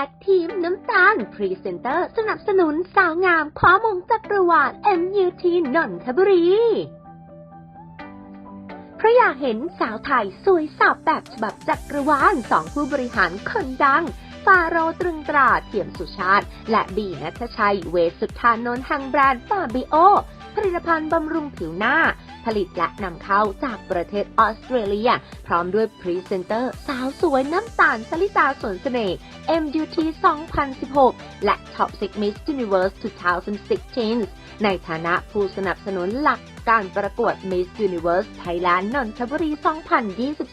การพรีเซนเตอร์ สนับสนุนสาวงามคว้ามงจักรวาล MUT นนทบุรีเพราะอยากเห็นสาวไทยสวยสับแบบฉบับจักรวาลสองผู้บริหารคนดัง ฟาโรตรึงตราเทียมสุชาติ และบีนัทชัย เวสุทธานนท์แห่งแบรนด์ฟาบิโอ ผลิตภัณฑ์บำรุงผิวหน้าผลิตและนำเข้าจากประเทศออสเตรเลีย พร้อมด้วยพรีเซนเตอร์สาวสวยน้ำตาลสลิตาสวนเสน่ห์ MUT 2016 และ Top 6 Miss Universe 2016 ในฐานะผู้สนับสนุนหลักการประกวด Miss Universe Thailand นนทบุรี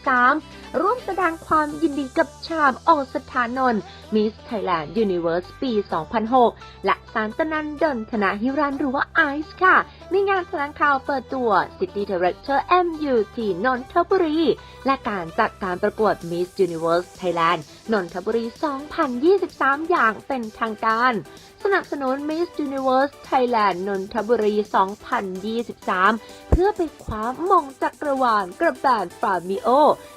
2023 ร่วมแสดงความยินดีกับชามโอสถานนท์ Miss Thailand Universe ปี 2006 และสารตนันเดินธนาฮิรันหรือว่าไอซ์ค่ะ ในงานแถลงข่าวเปิดตัว City Director MUT นนทบุรี และการจัดการประกวด Miss Universe Thailand นนทบุรี 2023 อย่างเป็นทางการ สนับสนุน Miss Universe Thailand นนทบุรี 2023 เพื่อไปคว้ามงจักรวาลกระแบรนด์ฟาบิโอ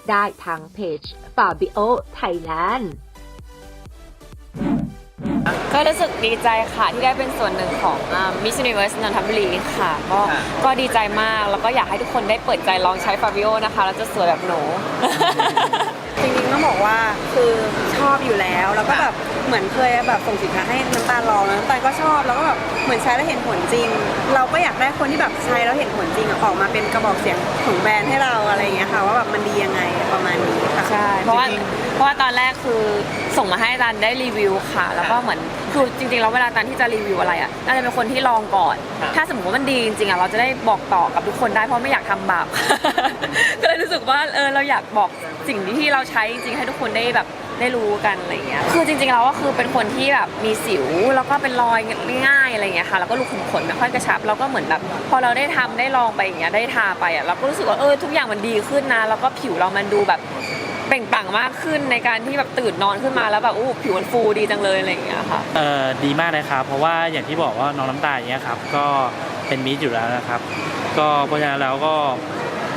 ได้ทางเพจ Fabio Thailand ก็ รู้สึกดีใจค่ะที่ได้เป็นส่วนหนึ่งของมิส s u นิเว r ร์สนนทบุรีค่ะ ก็ค่ะ ก็ดีใจมากแล้วก็อยากให้ทุกคนได้เปิดใจลองใช้ฟาบิโอนะคะแล้วจะสวยแบบหนู จริงๆต้องบอกว่าคือชอบอยู่แล้ว แล้วก็แบบเหมือนเคยแบบส่งสินค้าให้น้ำตาลลองแล้วน้ำตาลก็ชอบแล้วก็แบบเหมือนใช้แล้วเห็นผลจริง เราก็อยากได้คนที่แบบใช้แล้วเห็นผลจริงอะออกมาเป็นกระบอกเสียงของแบรนด์ให้เราอะไรอย่างเงี้ยค่ะว่าแบบมันดียังไงประมาณนี้ค่ะ ใช่ เพราะว่าเพราะว่าตอนแรกคือ ส่งมาให้ตันได้รีวิวค่ะ แล้วก็เหมือนคือจริงๆแล้วเวลาตันที่จะรีวิวอะไรอะน่าจะเป็นคนที่ลองก่อนครับถ้าสมมติว่ามันดีจริงๆอะเราจะได้บอกต่อกับทุกคนได้เพราะไม่อยากทำบาปก็เลยรู้สึกว่าเออเราอยากบอกสิ่งที่เราใช้จริงๆให้ทุกคนได้แบบได้รู้กันอะไรอย่างเงี้ย คือจริงๆเราก็คือเป็นคนที่แบบมีสิวแล้วก็เป็นรอยง่ายๆอะไรอย่างเงี้ยค่ะ แล้วก็รูขุมขนไม่ค่อยกระชับ เราก็เหมือนแบบพอเราได้ทำได้ลองไปอย่างเงี้ยได้ทาไปอะเราก็รู้สึกว่าเออทุกอย่างมันดีขึ้นนะ แล้วก็ผิวเรามันดูแบบ เปล่งปลั่งมากขึ้นในการที่แบบตื่นนอนขึ้นมาแล้วแบบอู้ผิวมันฟูดีจังเลยอะไรอย่างเงี้ยค่ะเอ่อดีมากเลยครับเพราะว่าอย่างที่บอกว่าน้องน้ำตาลอย่างเงี้ยครับก็เป็นมิตรอยู่แล้วนะครับ ก็เพราะฉะนั้นแล้วก็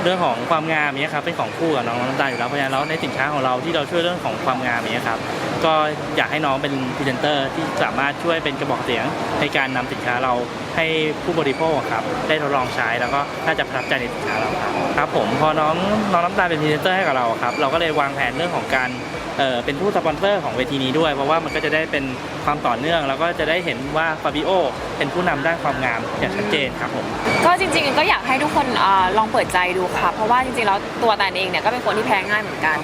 เรื่องของความงามเนี้ยครับเป็นของคู่กับน้องน้ำตาลอยู่แล้วเพราะฉะนั้นแล้วในสินค้าของเราที่เราช่วยเรื่องของความงามเนี้ยครับก็อยากให้น้องเป็นพรีเซนเตอร์ที่สามารถช่วยเป็นกระบอกเสียงในการนำสินค้าเราให้ผู้บริโภคครับได้ทดลองใช้แล้วก็น่าจะประทับใจในสินค้าเราครับครับผมพอน้องน้องน้ำตาลเป็นพรีเซนเตอร์ให้กับเราครับเราก็เลยวางแผนเรื่องของการ เเป็นผู้สปอนเซอร์ของเวทีนี้ด้วย เพราะว่ามันก็จะได้เป็นความต่อเนื่อง แล้วก็จะได้เห็นว่าฟาบิโอเป็นผู้นำด้านความงามอย่างชัดเจนครับผมก็จริงๆก็อยากให้ทุกคนอลองเปิดใจดูค่ะ เพราะว่าจริงๆแล้วตัวแตนเองเนี่ยก็เป็นคนที่แพ้ง่ายเหมือนกัน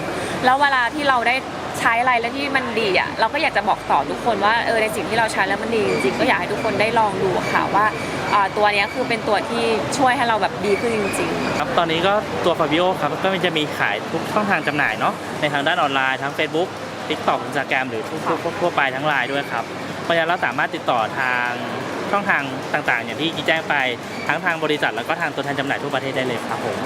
แล้วเวลาที่เราได้ใช้อะไรแล้วที่มันดีอะเราก็อยากจะบอกต่อทุกคนว่าเออในสิ่งที่เราใช้แล้วมันดีจริงๆก็อยากให้ทุกคนได้ลองดูค่ะว่า อ่อตัวเนี้ยคือเป็นตัวที่ช่วยให้เราแบบดีขึ้นจริงๆครับตอนนี้ก็ตัวฟาบิโอครับก็จะมีขายทุกช่องทางจำหน่ายเนาะในทางด้านออนไลน์ทั้ง Facebook TikTok Instagram หรือทุกทั่วทั่วไปทั้งไลน์ด้วยครับ เพราะฉะนั้นเราสามารถติดต่อทางช่องทางต่างๆ อย่างที่กี้แจ้งไปทั้งทางบริษัทแล้วก็ทางตัวแทนจำหน่ายทั่วประเทศได้เลยครับผม